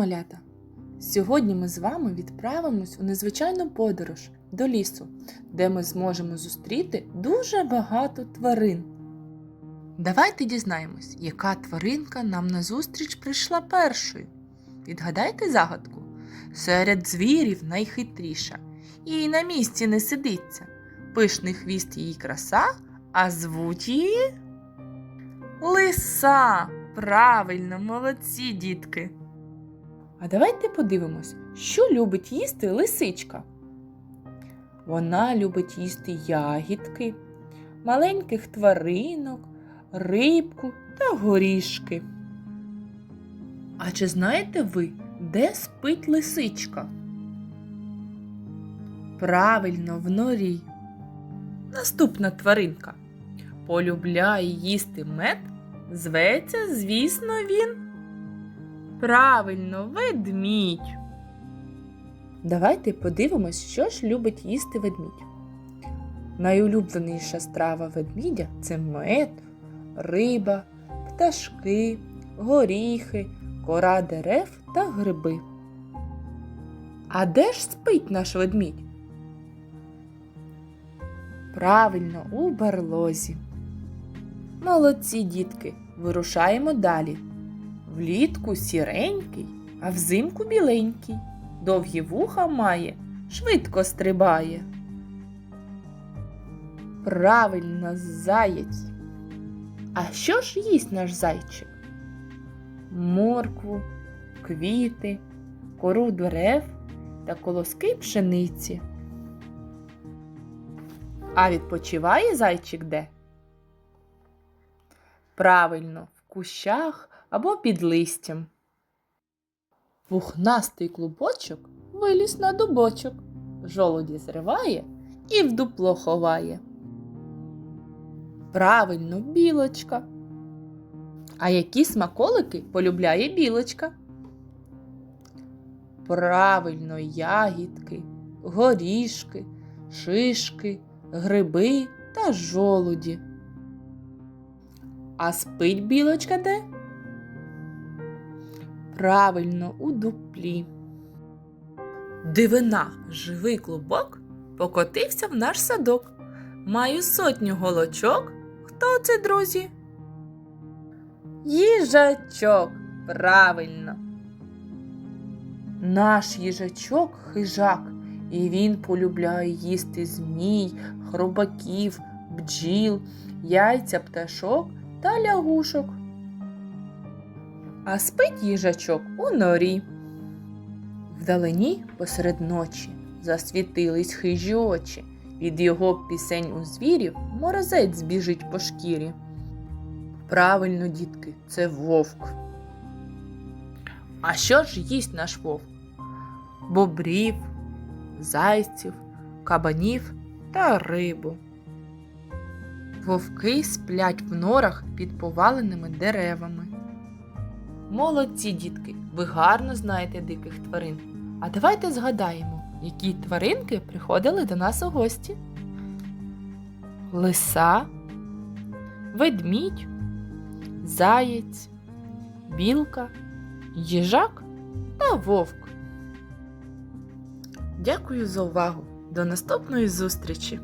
малята! Сьогодні ми з вами відправимось у незвичайну подорож до лісу, де ми зможемо зустріти дуже багато тварин. Давайте дізнаємось, яка тваринка нам назустріч прийшла першою. Відгадайте загадку. Серед звірів найхитріша, і на місці не сидиться. Пишний хвіст її краса, а звуть її Лиса. Правильно, молодці, дітки. А давайте подивимось, що любить їсти лисичка. Вона любить їсти ягідки, маленьких тваринок, рибку та горішки. А чи знаєте ви, де спить лисичка? Правильно, в норі. Наступна тваринка полюбляє їсти мед, зветься, звісно, він. Правильно, ведмідь. Давайте подивимось, що ж любить їсти ведмідь. Найулюбленіша страва ведмідя це мед, риба, пташки, горіхи, кора дерев та гриби. А де ж спить наш ведмідь? Правильно, у барлозі. Молодці, дітки, вирушаємо далі. Влітку сіренький, а взимку біленький. Довгі вуха має, швидко стрибає. Правильно, заєць. А що ж їсть наш зайчик? Моркву, квіти, кору дерев та колоски пшениці. А відпочиває зайчик де? Правильно, кущах або під листям. Пухнастий клубочок виліз на дубочок, жолуді зриває і в дупло ховає. Правильно, білочка. А які смаколики полюбляє білочка? Правильно, ягідки, горішки, шишки, гриби та жолуді. А спить білочка де? Правильно, у дуплі. Дивина, живий клубок, покотився в наш садок. Маю сотню голочок. Хто це, друзі? Їжачок, правильно. Наш їжачок хижак, і він полюбляє їсти змій, хробаків, бджіл, яйця пташок та лягушок. А спить їжачок у норі. Вдалині посеред ночі засвітились хижі очі. Від його пісень у звірів морозець біжить по шкірі. Правильно, дітки, це вовк. А що ж їсть наш вовк? Бобрів, зайців, кабанів та рибу. Вовки сплять в норах під поваленими деревами. Молодці, дітки, ви гарно знаєте диких тварин. А давайте згадаємо, які тваринки приходили до нас у гості. Лиса, ведмідь, заєць, білка, їжак та вовк. Дякую за увагу. До наступної зустрічі!